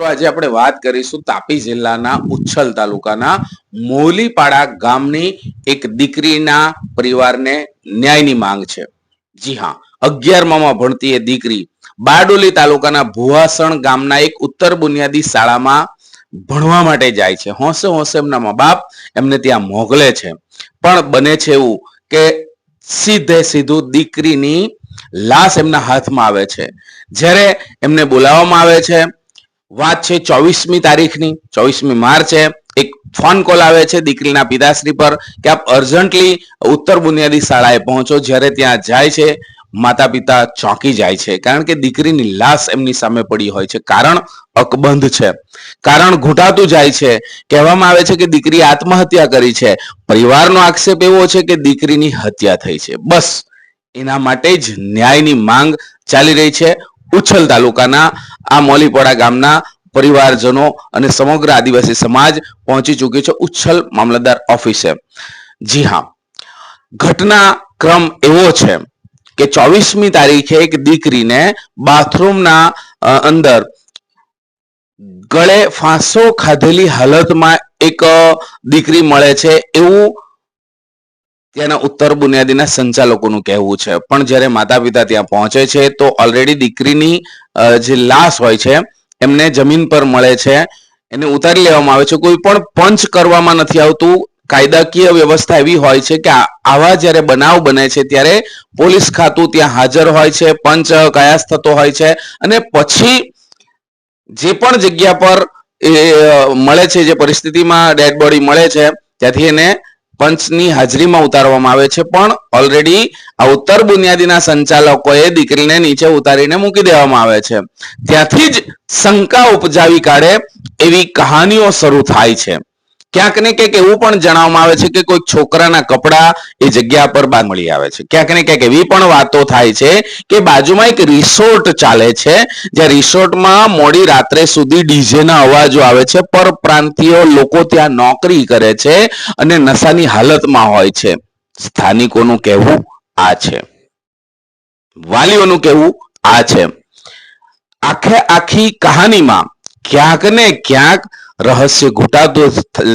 તો આજે આપણે વાત કરીશું તાપી જિલ્લાના ઉચ્છલ તાલુકાના મોલીપાડા ગામની એક દીકરીના પરિવારને ન્યાયની માંગ છે. જી હા, અગિયારમાં ભણતી એ દીકરી બારડોલી તાલુકાના ભુવાસણ ગામના એક ઉત્તર બુનિયાદી શાળામાં ભણવા માટે જાય છે. હોંશે હોંશે એમના મા બાપ એમને ત્યાં મોકલે છે. પણ બને છે એવું કે સીધે સીધું દીકરીની લાશ એમના હાથમાં આવે છે. જ્યારે એમને બોલાવવામાં આવે છે વાત છે ચોવીસમી તારીખની, ચોવીસમી માર્ચે એક ફોન કોલ આવે છે દીકરીના પિતાશ્રી પર કે આપ અર્જન્ટલી ઉત્તર બુનિયાદી શાળાએ પહોંચો, જ્યારે ત્યાં જાય છે માતા પિતા ચોંકી જાય છે. કારણ કે દીકરીની લાશ એમની સામે પડી હોય છે. કારણ અકબંધ છે. કારણ ઘૂંટાતું જાય છે. કહેવામાં આવે છે કે દીકરી આત્મહત્યા કરી છે. પરિવારનો આક્ષેપ એવો છે કે દીકરીની હત્યા થઈ છે. બસ, એના માટે જ ન્યાયની માંગ ચાલી રહી છે. ઉચ્છલ તાલુકાના, આ મોલીપોડા ગામના પરિવારજનો અને સમગ્ર આદિવાસી સમાજ પહોંચી ચૂક્યો છે ઉચ્છલ મામલતદાર ઓફિસે. જી હા. ઘટના ક્રમ એવો છે કે ચોવીસમી તારીખે એક દીકરીને બાથરૂમના અંદર ગળે ફાંસો ખાધેલી હાલતમાં એક દીકરી મળે છે એવું ત્યાંના ઉત્તર બુનિયાદીના સંચાલકોનું કહેવું છે. પણ જ્યારે માતા પિતા ત્યાં પહોંચે છે, તો ઓલરેડી દીકરીની જે લાશ હોય છે, એમને જમીન પર મળે છે. એને ઉતારી લેવામાં આવે છે. કોઈ પણ પંચ કરવામાં નથી આવતું. કાયદાકીય વ્યવસ્થા એવી હોય છે કે આવા જ્યારે બનાવ બને છે, ત્યારે પોલીસ ખાતું ત્યાં હાજર હોય છે, પંચ કયાસ થતો હોય છે અને પછી જે પણ જગ્યા પર એ મળે છે, જે પરિસ્થિતિમાં ડેડ બોડી મળે છે, ત્યાંથી એને પંચની હાજરીમાં ઉતારવામાં આવે છે. પણ ઓલરેડી આ ઉત્તર બુનિયાદીના સંચાલકોએ દીકરીને નીચે ઉતારીને મૂકી દેવામાં આવે છે. ત્યાંથી જ શંકા ઉપજાવી કાઢે એવી કહાનીઓ શરૂ થાય છે. ક્યાંક ને ક્યાંક એવું પણ જણાવવામાં આવે છે કે કોઈ છોકરાના કપડા એ જગ્યા પર બાદ મળી આવે છે. ક્યાંક ને ક્યાંક એવી પણ વાતો થાય છે કે બાજુમાં એક રિસોર્ટ ચાલે છે, જ્યાં રિસોર્ટમાં મોડી રાત્રે સુધી ડીજેના અવાજો આવે છે, પરપ્રાંતીય લોકો ત્યાં નોકરી કરે છે અને નશાની હાલતમાં હોય છે. સ્થાનિકોનું કહેવું આ છે. વાલીઓનું કહેવું આ છે. આખે આખી કહાનીમાં ક્યાંક ને ક્યાંક રહસ્ય ઘૂંટાતો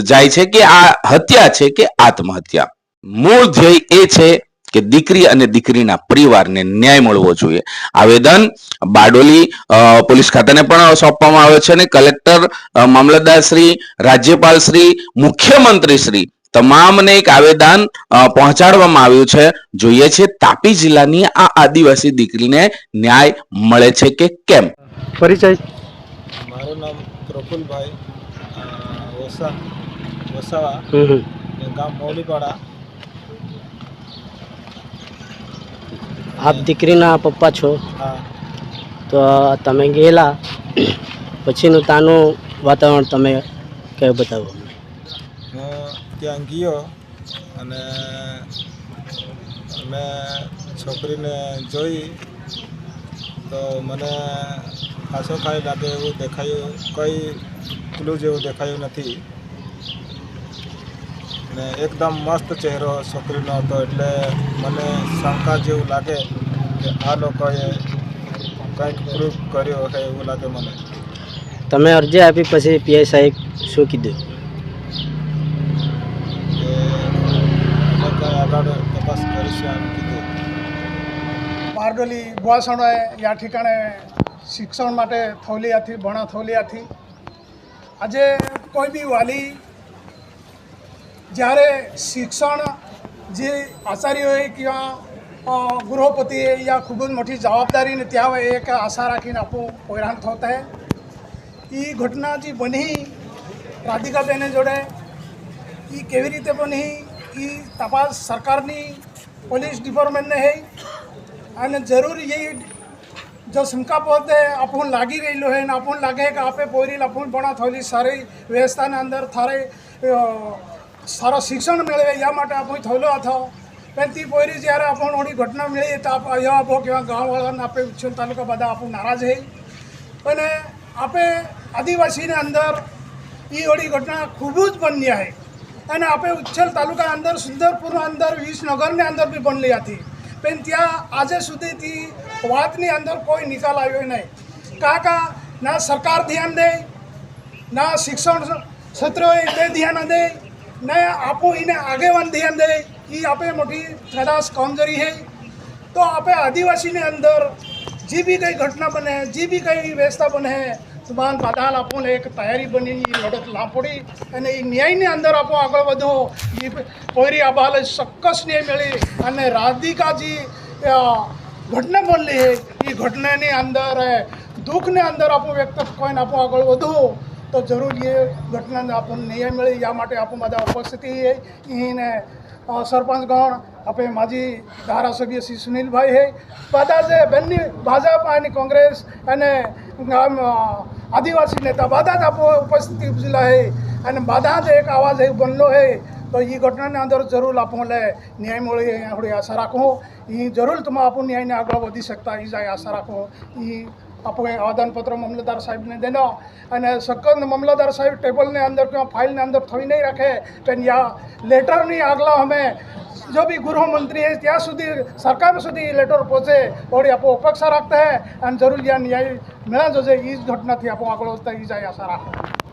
જાય છે કે આ હત્યા છે કે આત્મહત્યા? મૂળ ધ્યેય એ છે કે દીકરી અને દીકરીના પરિવારને ન્યાય મળવો જોઈએ. આવેદન બારડોલી પોલીસ ખાતાને પણ સોંપવામાં આવે છે અને કલેક્ટર મામલતદાર શ્રી રાજ્યપાલ શ્રી મુખ્યમંત્રી શ્રી તમામને એક આવેદન પહોંચાડવામાં આવ્યું છે. જોઈએ છે તાપી જિલ્લાની આ આદિવાસી દીકરીને ન્યાય મળે છે કે કેમ? પરિચય. મારું નામ પ્રફુલભાઈ. વસા વસાવા ગામ મૌલીપાડા આપ દીકરીના પપ્પા છો હા તો તમે ગયેલા પછીનું તાનું વાતાવરણ તમે કયું બતાવો હું ત્યાં ગયો અને મેં છોકરીને જોઈ તો મને ખાસો ખાઈ લાગે એવું દેખાયું કંઈ પેલું જેવું દેખાયું નથી. ને એકદમ મસ્ત ચહેરો છોકરીનો હતો એટલે મને શંકા જેવું લાગે કે આ લોકોએ કંઈક પ્રૂફ કર્યો હશે એવું લાગે મને. તમે અરજી આપી પછી પીઆઈ સાહેબ શું કીધું? આગળ તપાસ કરીશું બારડોલી ભુવાસણોએ યા ઠिकाणे શિક્ષણ માટે થવલિયાથી ભણા થવલિયાથી આજે કોઈ બી વાલી જ્યારે શિક્ષણ જે આચાર્યોએ કિંવા ગૃહપતિએ યા ખૂબ જ મોટી જવાબદારીને ત્યાં હોય એક આશા રાખીને આપણું હેરાન થતા એ ઘટના જે બની રાધિકાબેને જોડે એ કેવી રીતે બની? એ તપાસ સરકારની પોલીસ ડિપાર્ટમેન્ટને હે. અને જરૂર એ જો શંકાપદ આપણને લાગી રહેલું હોય ને આપણને લાગે કે આપે પોરી આપણને પણ થોડી સારી વ્યવસ્થાના અંદર થારે સારો શિક્ષણ મેળવે એ માટે આપણે થયેલો હતો. પણ તે પોરી જ્યારે આપણને ઓડી ઘટના મળી તો અહીંયા આપો કેવા ગામવાળાને આપે ઉચ્છલ તાલુકા બધા આપણું નારાજ હે. અને આપે આદિવાસીની અંદર એ ઓડી ઘટના ખૂબ જ બન્યા હે. અને આપણે ઉચ્છલ તાલુકા અંદર સુંદરપુરના અંદર, વિસનગરની અંદર બી બનલી હતી. પણ ત્યાં આજે સુધીથી વાતની અંદર કોઈ નિકાલ આવ્યો નહીં. કાકા, ના સરકાર ધ્યાન દે, ના શિક્ષણ ક્ષેત્રોએ તે ધ્યાન દે, ને આપો એને આગેવાન ધ્યાન દે એ આપે મોટી ખરાશ કામગીરી હૈ. તો આપણે આદિવાસીની અંદર જે બી કંઈ ઘટના બને, જે બી કંઈ વ્યવસ્થા બને તમામ આપો ને એક તૈયારી બની એ લડત લાંપડી અને એ ન્યાયની અંદર આપો આગળ વધો. એ પોયરી આબાલે ચોક્કસ ન્યાય મળી અને રાધિકાજી ઘટના બનલી એ ઘટનાની અંદર દુઃખને અંદર આપો વ્યક્ત કોઈને આપો આગળ વધો. તો જરૂર એ ઘટનાને આપણને ન્યાય મળે, યા માટે આપણે બધા ઉપસ્થિતિ એને સરપંચગણ આપણે માજી ધારાસભ્ય શ્રી સુનિલભાઈ હે, બધા જે બંને ભાજપ અને કોંગ્રેસ અને આદિવાસી નેતા બધા જ આપો ઉપસ્થિતિ ઉપજેલા હે, અને બધા જ એક આવાજ એ બનલો હે, તો એ ઘટનાની અંદર જરૂર આપણને ન્યાય મળે આપણે આશા રાખો. એ જરૂર તમે આપણું ન્યાયને આગળ વધી શકતા એ જાય આશા રાખો. એ આપણે આવેદનપત્ર મામલતદાર સાહેબને દેનો અને સકન મામલતદાર સાહેબ ટેબલને અંદર કે ફાઇલને અંદર થઈ નહીં રાખે તો યા લેટરની આગલા અમે जो भी गृह मंत्री है ત્યાં સુધી સરકાર સુધી લેટર પહોંચે और આપો અપેક્ષા રાખતા હે અને જરૂર યા ન્યાય મેળા જશે એ જ ઘટનાથી આપો આગળ વધતા એ જાય આશા રાખો